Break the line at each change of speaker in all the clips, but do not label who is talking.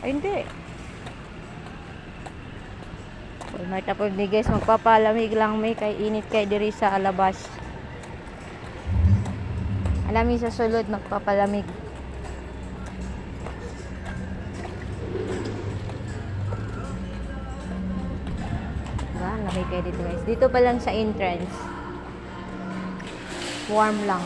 Ay, hindi. Walmart na po ni guys, magpapalamig lang may kay init kay diri sa alabas. Alami sa sulod magpapalamig. Diba? Lamig kayo dito guys. Dito pa lang sa entrance. Warm lang.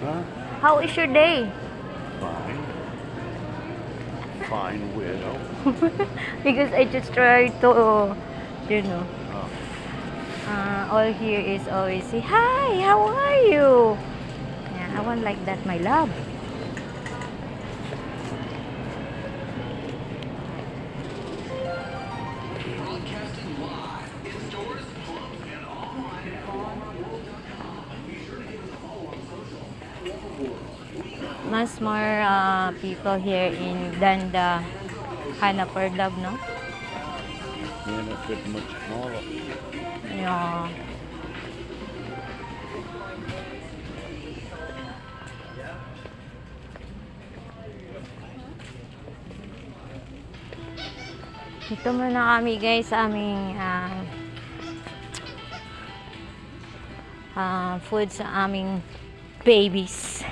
Huh?
How is your day?
Fine. Fine widow.
because I just try to, you know,
Oh.
uh, all here is always say, Hi, how are you? Yeah, I want like that, my love. Mas more uh, people here in than the Hanaper Love, no?
Benefit much smaller.
Yeah. Dito muna kami guys sa aming ah, ah, food sa aming babies.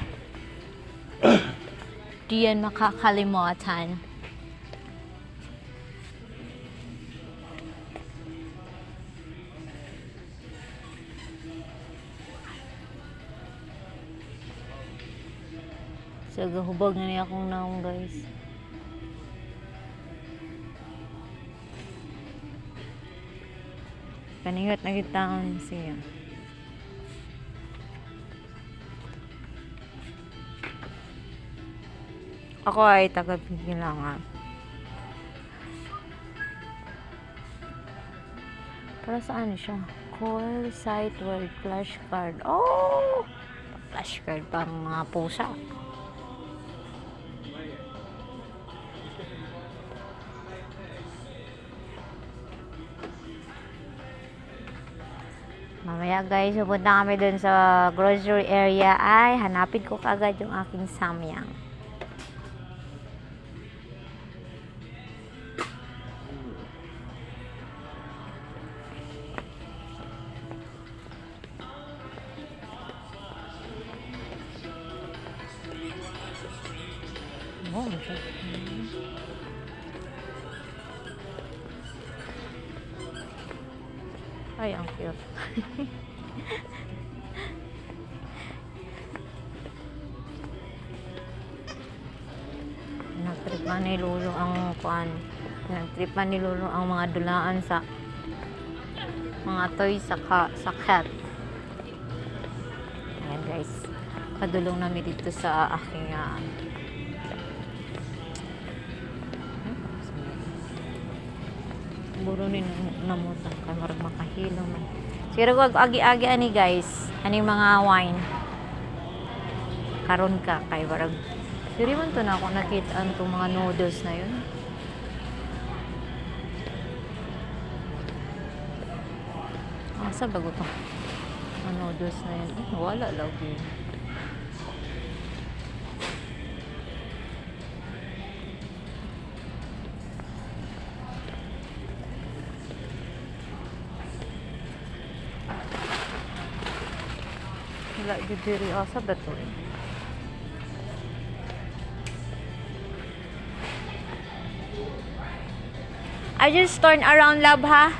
Di yan makakalimutan. So, gahubog na niya akong naong guys. Kaniyot na kita siya. Ako ay taga-Bigilangan. Para saan siya? Call, site, word, flashcard. Oh! Flashcard pang mga pusa. Mamaya guys, pupunta kami dun sa grocery area ay hanapin ko kagad yung aking samyang. Ay, ang cute. Nagtripan ni Lolo ang kuan. Nagtripan ni Lolo ang mga dulaan sa mga toys sa, ka, sa cat. Ayan guys. Padulong namin dito sa aking uh, buro ni namutan ka marag makahilo man siguro wag agi-agi ani guys ani mga wine karon ka kay marag Siri man to na ako nakita ang mga noodles na yun. Asa bago to? Ang noodles na yun. Eh, wala lagi. Wala I just turn around love ha.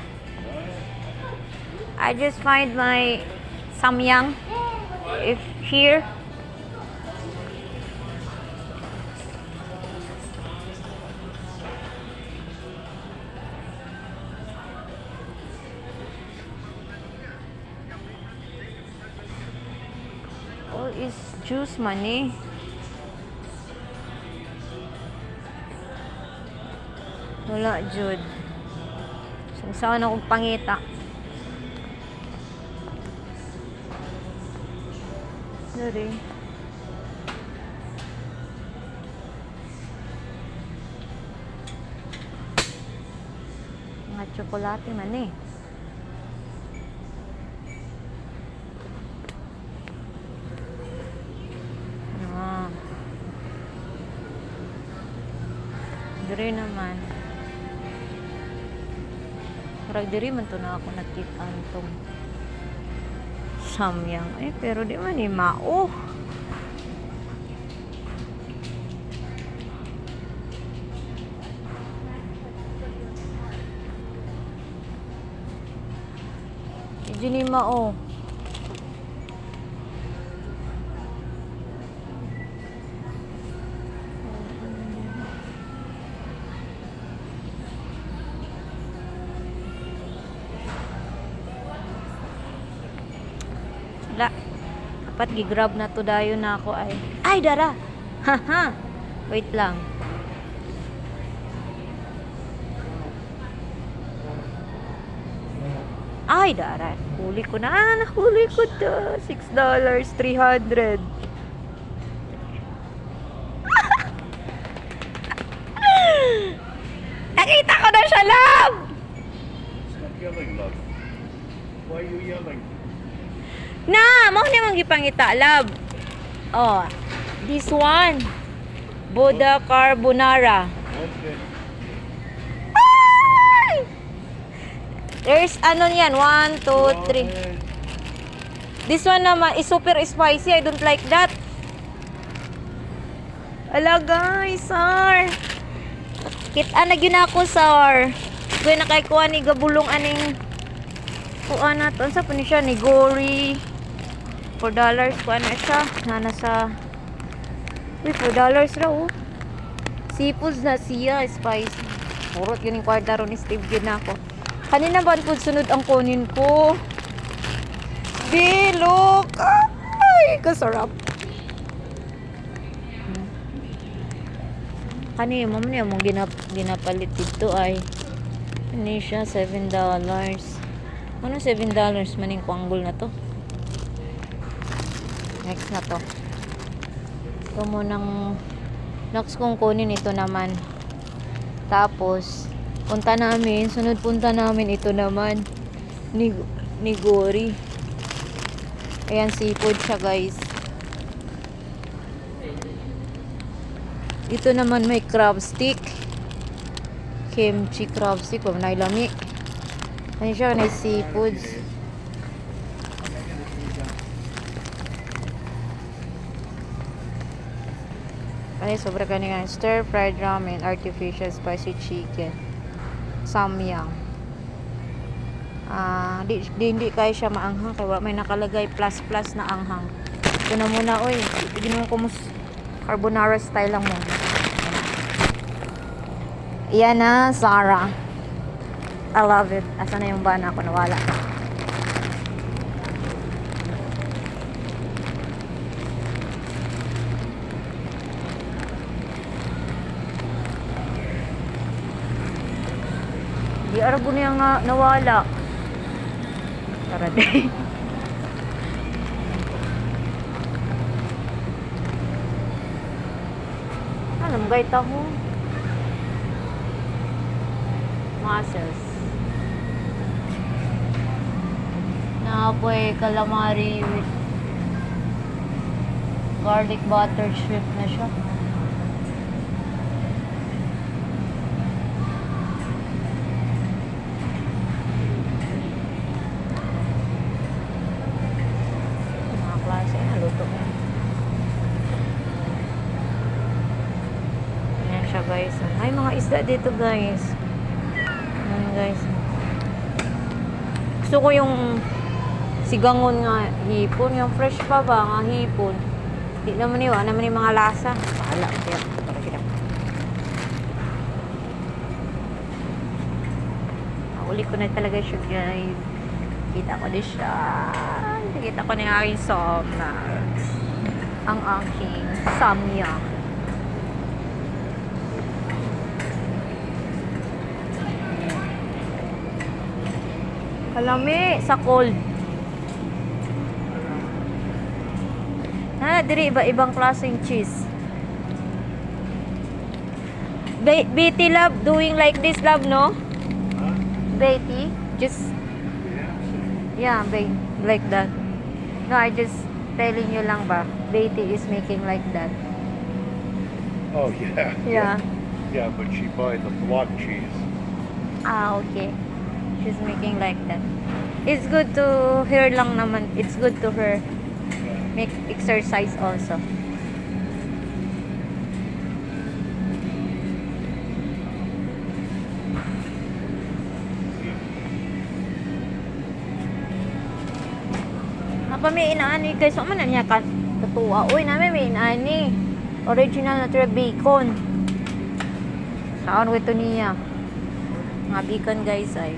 I just find my samyang if here. Is juice money. Wala, Jud. Saan akong pangita. Dari. Mga tsokolate man eh. Ah. Diri naman. Parang diri man to na ako nakita tong samyang. Eh, pero di man eh, mao. Di ni mao. Wala. Dapat gigrab na to dayon na ako ay. Ay, dara! Haha! Wait lang. Ay, dara. Huli ko na. Ah, nahuli ko to. $6, 300. Nakita ko na siya, love!
Stop yelling, love. Why are you yelling?
Mo ni mong gipangita, love. Oh, this one. Buddha Carbonara.
Okay.
Ay! There's ano yan, one, two, three.
Okay.
This one naman is super spicy. I don't like that. Ala guys, sir. Kita na gyud ako, sir. Kuya na kay kuha ni gabulong aning kuha na to. Sa ni siya ni Gory. 4 dollars kuha na siya. Nana sa Uy, 4 dollars raw oh. Seafoods na siya, spicy. Purot yun yung kwarta ron ni Steve yun na ako. Kanina ba po sunod ang kunin ko? Di, look! Ay, kasarap. Kani, ma'am niya mong ginap, ginapalit dito ay ano siya, $7. Ano $7 maning kwanggol na to? Next na to. Ito mo nang next kong kunin ito naman. Tapos, punta namin, sunod punta namin ito naman. Ni, ni Gory. Ayan, seafood siya guys. Ito naman may crab stick. Kimchi crab stick. Huwag na ilami. Ano siya, na seafoods. Ay, sobra ka nga. Stir fried ramen, artificial spicy chicken, samyang. Ah, di, di hindi kaya siya maanghang kaya may nakalagay plus plus na anghang. Ito na muna, oy. Mo kung mus- carbonara style lang mo. Yan na, Zara. I love it. Asa na yung bana ko? Nawala. Di arabo niya nga nawala. Tara din. Alam, guys ako. Muscles. Naapoy calamari with garlic butter shrimp na siya. Mga klase na luto mo. Ayan siya guys. Ay mga isda dito guys. Ayan guys. Gusto ko yung sigangon nga hipon. Yung fresh pa ba nga hipon. Di naman yun. Ano naman yung mga lasa. Bahala. Kaya, para sila. Uli ko na talaga siya guys. Kita ko din siya. Kita ko na yung aking somax. Ang aking samya. Kalami sa cold. Ha, diri iba ibang klaseng cheese. Be- Betty love doing like this love no?
Huh?
Betty just
Yeah.
yeah, be- like that. No, I just telling you lang ba. Betty is making like that.
Oh yeah.
Yeah.
Yeah, but she buy the block cheese.
Ah, okay. She's making like that. It's good to her lang naman. It's good to her. Make exercise also. Apa may inaani guys? Ano man niya kan? Tatuwa. Uy, namin may inaani. Original na tira bacon. Saan ito niya? Mga bacon guys ay.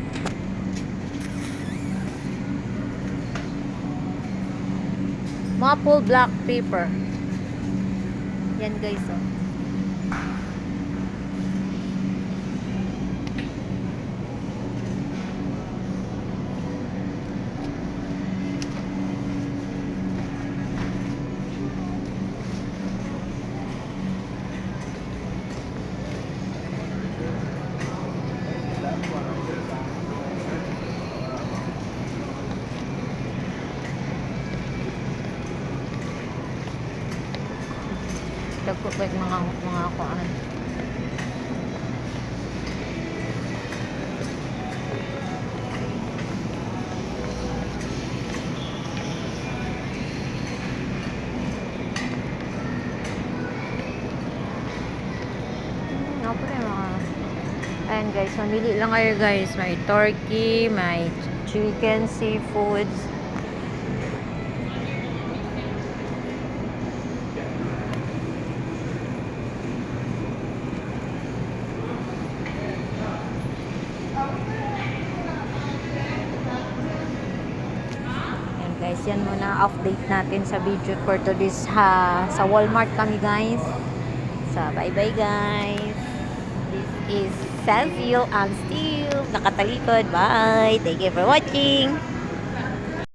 Maple black pepper. Yan guys oh. Yung mga mga kuan. Ano Ayan guys, mamili lang kayo guys. May turkey, may chicken, seafoods. Ayan guys, yan muna update natin sa video for today's ha, sa Walmart kami guys. So, bye-bye guys. This is Cecil and Steve. Nakatalikod. Bye. Thank you for watching.